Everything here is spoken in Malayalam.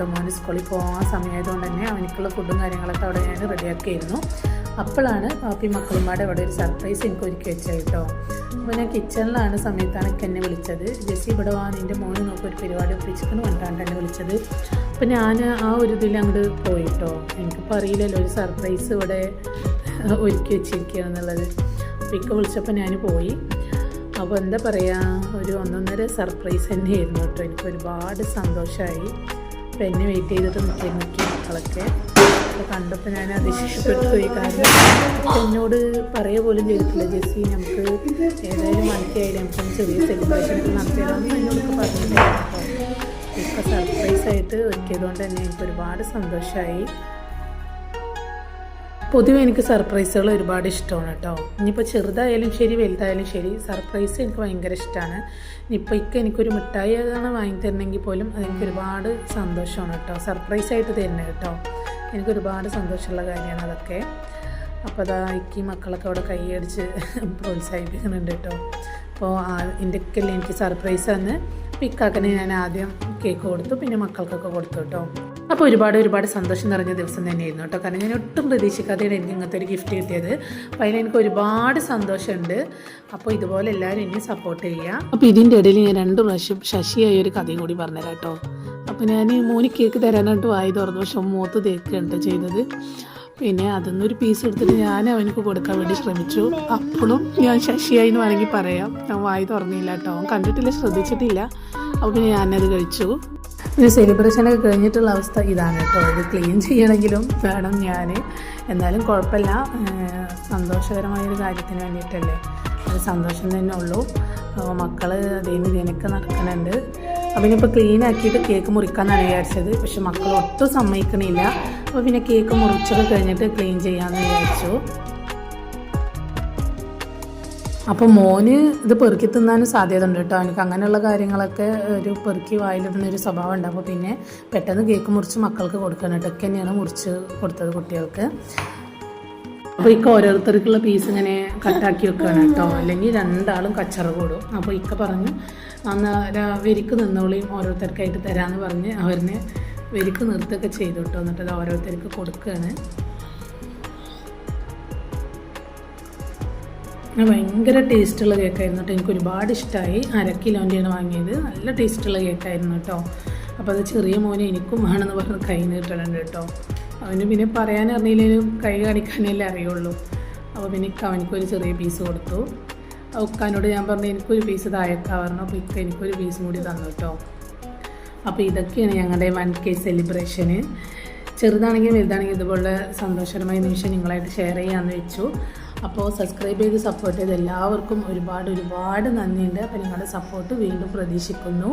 കേട്ടോ. മോന് സ്കൂളിൽ പോകാൻ സമയമായതുകൊണ്ട് തന്നെ അവനക്കുള്ള ഫുഡും കാര്യങ്ങളൊക്കെ അവിടെ ഞാൻ റെഡിയാക്കിയിരുന്നു. അപ്പോഴാണ് പാപ്പി മക്കളുമാരുടെ അവിടെ ഒരു സർപ്രൈസ് എനിക്ക് ഒരുക്കി വെച്ചത് കേട്ടോ. അപ്പോൾ ഞാൻ കിച്ചണിലാണ് സമയത്താണ് എനിക്ക് എന്നെ വിളിച്ചത്. ജെസ്സി ഇവിടെ വാ നിന്റെ മോന് നോക്കി ഒരു പരിപാടി ഒപ്പിച്ചിട്ടുണ്ട് കൊണ്ടാണ് എന്നെ വിളിച്ചത്. അപ്പോൾ ഞാൻ ആ ഒരു ഇതിൽ അങ്ങോട്ട് പോയിട്ടോ എനിക്കിപ്പോൾ അറിയില്ലല്ലോ ഒരു സർപ്രൈസ് ഇവിടെ ഒരുക്കി വെച്ചിരിക്കുക എന്നുള്ളത്. അപ്പോൾ ഇക്ക വിളിച്ചപ്പോൾ ഞാൻ പോയി. അപ്പോൾ എന്താ പറയുക ഒരു ഒന്നൊന്നര സർപ്രൈസ് തന്നെയായിരുന്നു കേട്ടോ. എനിക്ക് ഒരുപാട് സന്തോഷമായി എന്നെ വെയിറ്റ് ചെയ്തിട്ട് നിൽക്കി നിൽക്കി മക്കളൊക്കെ. അപ്പോൾ കണ്ടപ്പോൾ ഞാൻ അതിശിഷ്ടപ്പെട്ടു പോയി കാരണം എന്നോട് പറയുക പോലും ചെയ്തിട്ടില്ല ജെസ്സി നമുക്ക് ഏതായാലും മനസ്സിലായാലും നമുക്കൊന്ന് ചെറിയ സെലിബ്രേഷൻ നടത്തിയതാണെന്ന് എന്നോടൊക്കെ പറഞ്ഞിട്ടുണ്ടായിരുന്നു. അപ്പോൾ ഇപ്പോൾ സർപ്രൈസായിട്ട് ഒരുക്കിയതുകൊണ്ട് തന്നെ എനിക്ക് ഒരുപാട് സന്തോഷമായി പൊതുവെ എനിക്ക് സർപ്രൈസുകൾ ഒരുപാട് ഇഷ്ടമാണ് കേട്ടോ. ഇനിയിപ്പോൾ ചെറുതായാലും ശരി വലുതായാലും ശരി സർപ്രൈസ് എനിക്ക് ഭയങ്കര ഇഷ്ടമാണ്. ഇനിയിപ്പോൾ ഇക്ക എനിക്കൊരു മിഠായി ആണ് വാങ്ങി തരണമെങ്കിൽ പോലും അതെനിക്ക് ഒരുപാട് സന്തോഷമാണ് കേട്ടോ. സർപ്രൈസ് ആയിട്ട് തരുന്നത് കേട്ടോ. എനിക്ക് ഒരുപാട് സന്തോഷമുള്ള കാര്യമാണ് അതൊക്കെ. അപ്പോൾ അതാ ഇക്കി മക്കളൊക്കെ അവിടെ കൈയടിച്ച് പ്രോത്സാഹിപ്പിക്കുന്നുണ്ട് കേട്ടോ. അപ്പോൾ ഇന്റെക്കല്ലേ എനിക്ക് സർപ്രൈസ് തന്ന്. അപ്പോൾ ഇക്കാക്കനെ ഞാൻ ആദ്യം കേക്ക് കൊടുത്തു പിന്നെ മക്കൾക്കൊക്കെ കൊടുത്തു കേട്ടോ. അപ്പോൾ ഒരുപാട് ഒരുപാട് സന്തോഷം നിറഞ്ഞ ദിവസം തന്നെയായിരുന്നു കേട്ടോ. കാരണം ഞാൻ ഒട്ടും പ്രതീക്ഷിക്കാതെയാണ് എനിക്ക് ഇങ്ങനത്തെ ഒരു ഗിഫ്റ്റ് കിട്ടിയത്. അപ്പോൾ അതിൽ എനിക്ക് ഒരുപാട് സന്തോഷമുണ്ട്. അപ്പോൾ ഇതുപോലെ എല്ലാവരും എന്നെ സപ്പോർട്ട് ചെയ്യുക. അപ്പോൾ ഇതിന്റെ ഇടയിൽ ഞാൻ രണ്ട് പ്രാവശ്യം ശശിയായ ഒരു കഥയും കൂടി പറഞ്ഞുതരാം കേട്ടോ. അപ്പോൾ ഞാൻ മോന് കേക്ക് തരാനായിട്ട് വായി തുറന്നു. പക്ഷെ മൂത്ത് തേക്കുകയാണ് ചെയ്തത്. പിന്നെ ഒരു പീസ് എടുത്തിട്ട് ഞാൻ അവനക്ക് കൊടുക്കാൻ വേണ്ടി ശ്രമിച്ചു. അപ്പോഴും ഞാൻ ശശിയായി എന്ന് വേണമെങ്കിൽ പറയാം. ഞാൻ വായി തുറന്നില്ല കേട്ടോ. അവൻ കണ്ടിട്ടില്ല ശ്രദ്ധിച്ചിട്ടില്ല. അപ്പോൾ പിന്നെ ഞാനത് കഴിച്ചു. പിന്നെ സെലിബ്രേഷനൊക്കെ കഴിഞ്ഞിട്ടുള്ള അവസ്ഥ ഇതാണ് കേട്ടോ. ഇത് ക്ലീൻ ചെയ്യണമെങ്കിലും വേണം ഞാൻ എന്നാലും കുഴപ്പമില്ല. സന്തോഷകരമായൊരു ഒരു കാര്യത്തിന് വേണ്ടിയിട്ടല്ലേ? അത് സന്തോഷം തന്നെ ഉള്ളൂ. മക്കൾ അതിന് ഇതിനൊക്കെ നടക്കുന്നുണ്ട്. അപ്പം ഇനിയിപ്പോൾ ക്ലീൻ ആക്കിയിട്ട് കേക്ക് മുറിക്കാമെന്നാണ് വിചാരിച്ചത്. പക്ഷെ മക്കൾ ഒട്ടും സമ്മതിക്കണില്ല. അപ്പോൾ പിന്നെ കേക്ക് മുറിച്ചൊക്കെ കഴിഞ്ഞിട്ട് ക്ലീൻ ചെയ്യാമെന്ന് വിചാരിച്ചു. അപ്പോൾ മോന് ഇത് പെറുക്കി തിന്നാനും സാധ്യത ഉണ്ട് കേട്ടോ. എനിക്ക് അങ്ങനെയുള്ള കാര്യങ്ങളൊക്കെ ഒരു പെറുക്കി വായിലിടുന്ന ഒരു സ്വഭാവം ഉണ്ട് അപ്പോൾ പിന്നെ പെട്ടെന്ന് കേക്ക് മുറിച്ച് മക്കൾക്ക് കൊടുക്കണം ഒക്കെ തന്നെയാണ് മുറിച്ച് കൊടുത്തത് കുട്ടികൾക്ക്. അപ്പോൾ ഇക്ക ഓരോരുത്തർക്കുള്ള പീസ് ഇങ്ങനെ കട്ടാക്കി വെക്കുകയാണ് കേട്ടോ. അല്ലെങ്കിൽ രണ്ടാളും കച്ചറ കൂടും. അപ്പോൾ ഇക്ക പറഞ്ഞു അന്ന് വരിക്ക് നിന്നോളിയും ഓരോരുത്തർക്കായിട്ട് തരാമെന്ന് പറഞ്ഞ് അവരിനെ വരിക്ക് നിർത്തുകയൊക്കെ ചെയ്തു കേട്ടോ. എന്നിട്ട് അത് ഓരോരുത്തർക്ക് കൊടുക്കുകയാണ് ഭയങ്കര ടേസ്റ്റുള്ള കേക്കായിരുന്നു കേട്ടോ. എനിക്ക് ഒരുപാട് ഇഷ്ടമായി അര കിലോന്റെയാണ് വാങ്ങിയത്. നല്ല ടേസ്റ്റുള്ള കേക്കായിരുന്നു കേട്ടോ. അപ്പോൾ അത് ചെറിയ മോനെ എനിക്കും വേണമെന്ന് പറഞ്ഞ് കൈ നീട്ടണം കേട്ടോ. അവന് പിന്നെ പറയാൻ കൈ കാണിക്കാനല്ലേ അറിയുള്ളൂ. അപ്പോൾ പിന്നെ അവനിക്കൊരു ചെറിയ പീസ് കൊടുത്തു. ഉക്കാനോട് ഞാൻ പറഞ്ഞു എനിക്കൊരു പീസ് താഴേക്കാ പറഞ്ഞു. അപ്പോൾ ഇക്ക എനിക്കൊരു പീസും കൂടി തന്നു കേട്ടോ. അപ്പോൾ ഇതൊക്കെയാണ് ഞങ്ങളുടെ വൺ കെ സെലിബ്രേഷന് ചെറുതാണെങ്കിലും വലുതാണെങ്കിലും ഇതുപോലെ സന്തോഷകരമായ നിമിഷം നിങ്ങളായിട്ട് ഷെയർ ചെയ്യാമെന്ന് വെച്ചു. അപ്പോൾ സബ്സ്ക്രൈബ് ചെയ്ത് സപ്പോർട്ട് ചെയ്ത് എല്ലാവർക്കും ഒരുപാട് ഒരുപാട് നന്ദിയുണ്ട്. അപ്പോൾ നിങ്ങളുടെ സപ്പോർട്ട് വീണ്ടും പ്രതീക്ഷിക്കുന്നു.